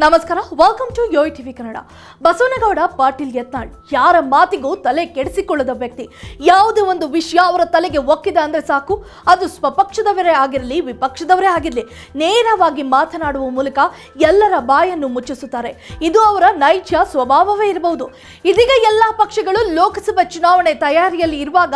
ನಮಸ್ಕಾರ welcome to Yoyo T V Kannada Basanagouda Patil Yatnal ಯಾರ ಮಾತಿಗೂ ತಲೆ ಕೆಡಿಸಿಕೊಳ್ಳದ ವ್ಯಕ್ತಿ. ಯಾವುದೇ ಒಂದು ವಿಷಯ ಅವರ ತಲೆಗೆ ಒಕ್ಕಿದ ಅಂದ್ರೆ ಸಾಕು. ಅದು ಸ್ವಪಕ್ಷದವರೇ ಆಗಿರಲಿ, ವಿಪಕ್ಷದವರೇ ಆಗಿರಲಿ, ನೇರವಾಗಿ ಮಾತನಾಡುವ ಮೂಲಕ ಎಲ್ಲರ ಬಾಯನ್ನು ಮುಚ್ಚಿಸುತ್ತಾರೆ. ಇದು ಅವರ ನೈಜ ಸ್ವಭಾವವೇ ಇರಬಹುದು. ಇದೀಗ ಎಲ್ಲ ಪಕ್ಷಗಳು ಲೋಕಸಭಾ ಚುನಾವಣೆ ತಯಾರಿಯಲ್ಲಿ ಇರುವಾಗ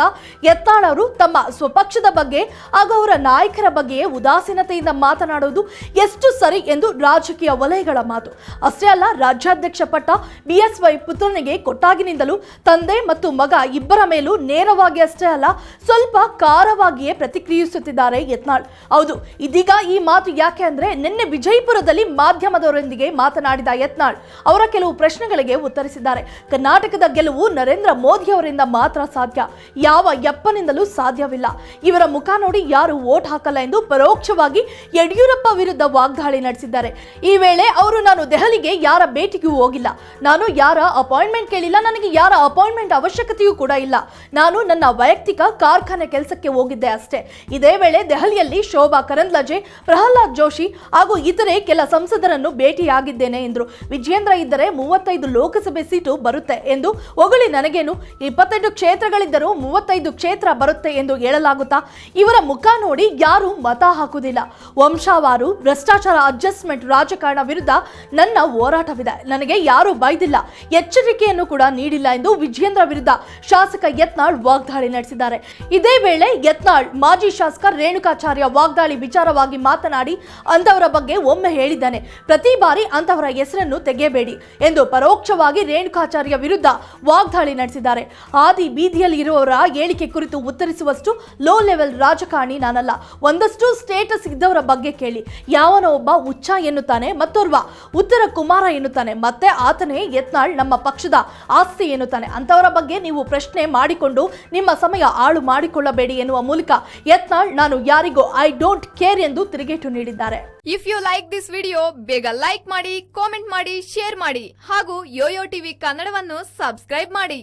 ಯತ್ನಾಳ್ ಅವರು ತಮ್ಮ ಸ್ವಪಕ್ಷದ ಬಗ್ಗೆ ಹಾಗೂ ಅವರ ನಾಯಕರ ಬಗ್ಗೆ ಉದಾಸೀನತೆಯಿಂದ ಮಾತನಾಡುವುದು ಎಷ್ಟು ಸರಿ ಎಂದು ರಾಜಕೀಯ ವಲಯಗಳ ಮಾತು. ಅಷ್ಟೇ ಅಲ್ಲ, ರಾಜ್ಯಾಧ್ಯಕ್ಷ ಪಟ್ಟ ಬಿಎಸ್ವೈ ಪುತ್ರನಿಗೆ ಕೊಟ್ಟಾಗಿನಿಂದಲೂ ತಂದೆ ಮತ್ತು ಮಗ ಇಬ್ಬರ ಮೇಲೂ ನೇರವಾಗಿ ಅಷ್ಟೇ ಅಲ್ಲ, ಸ್ವಲ್ಪ ಖಾರವಾಗಿಯೇ ಪ್ರತಿಕ್ರಿಯಿಸುತ್ತಿದ್ದಾರೆ ಯತ್ನಾಳ್. ಹೌದು, ಇದೀಗ ಈ ಮಾತು ಯಾಕೆ ಅಂದ್ರೆ ನಿನ್ನೆ ವಿಜಯಪುರದಲ್ಲಿ ಮಾಧ್ಯಮದವರೊಂದಿಗೆ ಮಾತನಾಡಿದ ಯತ್ನಾಳ್ ಅವರ ಕೆಲವು ಪ್ರಶ್ನೆಗಳಿಗೆ ಉತ್ತರಿಸಿದ್ದಾರೆ. ಕರ್ನಾಟಕದ ಗೆಲುವು ನರೇಂದ್ರ ಮೋದಿ ಅವರಿಂದ ಮಾತ್ರ ಸಾಧ್ಯ. ಯಾವ ಯಪ್ಪನಿಂದಲೂ ಸಾಧ್ಯವಿಲ್ಲ. ಇವರ ಮುಖ ನೋಡಿ ಯಾರು ವೋಟ್ ಹಾಕಲ್ಲ ಎಂದು ಪರೋಕ್ಷವಾಗಿ ಯಡಿಯೂರಪ್ಪ ವಿರುದ್ಧ ವಾಗ್ದಾಳಿ ನಡೆಸಿದ್ದಾರೆ. ಈ ವೇಳೆ ಅವರು, ನಾನು ದೆಹಲಿಗೆ ಯಾರ ಭೇಟಿಗೂ ಹೋಗಿಲ್ಲ. ನಾನು ಯಾರ ಅಪಾಯಿಂಟ್ಮೆಂಟ್ ಕೇಳಿಲ್ಲ. ನನಗೆ ಯಾರ ಅಪಾಯಿಂಟ್ಮೆಂಟ್ ಅವಶ್ಯಕತೆಯೂ ಕೂಡ ಇಲ್ಲ. ನಾನು ನನ್ನ ವೈಯಕ್ತಿಕ ಕಾರ್ಖಾನೆ ಕೆಲಸಕ್ಕೆ ಹೋಗಿದ್ದೆ ಅಷ್ಟೇ. ಇದೇ ವೇಳೆ ದೆಹಲಿಯಲ್ಲಿ ಶೋಭಾ ಕರಂದ್ಲಾಜೆ, ಪ್ರಹ್ಲಾದ್ ಜೋಶಿ ಹಾಗೂ ಇತರೆ ಕೆಲ ಸಂಸದರನ್ನು ಭೇಟಿಯಾಗಿದ್ದೇನೆ ಎಂದರು. ವಿಜೇಂದ್ರ ಇದ್ದರೆ ಮೂವತ್ತೈದು ಲೋಕಸಭೆ ಸೀಟು ಬರುತ್ತೆ ಎಂದು ಹೊಗಳಿ ನನಗೇನು, ಇಪ್ಪತ್ತೆಂಟು ಕ್ಷೇತ್ರಗಳಿದ್ದರೂ ಮೂವತ್ತೈದು ಕ್ಷೇತ್ರ ಬರುತ್ತೆ ಎಂದು ಹೇಳಲಾಗುತ್ತಾ, ಇವರ ಮುಖ ನೋಡಿ ಯಾರು ಮತ ಹಾಕುವುದಿಲ್ಲ. ವಂಶಾವಾರು, ಭ್ರಷ್ಟಾಚಾರ ಅಡ್ಜಸ್ಟ್ಮೆಂಟ್ ರಾಜಕಾರಣ ವಿರುದ್ಧ ನನ್ನ ಹೋರಾಟವಿದೆ. ನನಗೆ ಯಾರು ಬೈದಿಲ್ಲ ಎಚ್ಚರಿಕೆಯನ್ನು ಕೂಡ ನೀಡಿಲ್ಲ ಎಂದು ವಿಜೇಂದ್ರ ವಿರುದ್ಧ ಶಾಸಕ ಯತ್ನಾಳ್ ವಾಗ್ದಾಳಿ ನಡೆಸಿದ್ದಾರೆ. ಇದೇ ವೇಳೆ ಯತ್ನಾಳ್ ಮಾಜಿ ಶಾಸಕ ರೇಣುಕಾಚಾರ್ಯ ವಾಗ್ದಾಳಿ ವಿಚಾರವಾಗಿ ಮಾತನಾಡಿ ಅಂತವರ ಬಗ್ಗೆ ಒಮ್ಮೆ ಹೇಳಿದ್ದಾನೆ. ಪ್ರತಿ ಬಾರಿ ಅಂತವರ ಹೆಸರನ್ನು ತೆಗೆಯಬೇಡಿ ಎಂದು ಪರೋಕ್ಷವಾಗಿ ರೇಣುಕಾಚಾರ್ಯ ವಿರುದ್ಧ ವಾಗ್ದಾಳಿ ನಡೆಸಿದ್ದಾರೆ. ಆದಿ ಬೀದಿಯಲ್ಲಿ ಇರುವವರ ಹೇಳಿಕೆ ಕುರಿತು ಉತ್ತರಿಸುವಷ್ಟು ಲೋ ಲೆವೆಲ್ ರಾಜಕಾರಣಿ ನಾನಲ್ಲ. ಒಂದಷ್ಟು ಸ್ಟೇಟಸ್ ಇದ್ದವರ ಬಗ್ಗೆ ಕೇಳಿ. ಯಾವನೋ ಒಬ್ಬ ಹುಚ್ಚ ಎನ್ನುತ್ತಾನೆ. ಮತ್ತೋರ್ವ ಉತ್ತರ ಕುಮಾರ ಎನ್ನುತ್ತಾನೆ. ಮತ್ತೆ ಆತನೇ ಯತ್ನಾಳ್ ನಮ್ಮ ಪಕ್ಷದ ಆಸ್ತಿ ಎನ್ನುತ್ತಾನೆ. ಅಂತವರ ಬಗ್ಗೆ ನೀವು ಪ್ರಶ್ನೆ ಮಾಡಿಕೊಂಡು ನಿಮ್ಮ ಸಮಯ ಹಾಳು ಮಾಡಿಕೊಳ್ಳಬೇಡಿ ಎನ್ನುವ ಮೂಲಕ ಯತ್ನಾಳ್, ನಾನು ಯಾರಿಗೂ ಐ ಡೋಂಟ್ ಕೇರ್ ಎಂದು ತಿರುಗೇಟು ನೀಡಿದ್ದಾರೆ. If you like this video ಬೇಗ ಲೈಕ್ ಮಾಡಿ ಕಾಮೆಂಟ್ ಮಾಡಿ ಶೇರ್ ಮಾಡಿ ಹಾಗೂ ಯೋಯೋ ಟಿವಿ ಕನ್ನಡವನ್ನು ಸಬ್ಸ್ಕ್ರೈಬ್ ಮಾಡಿ.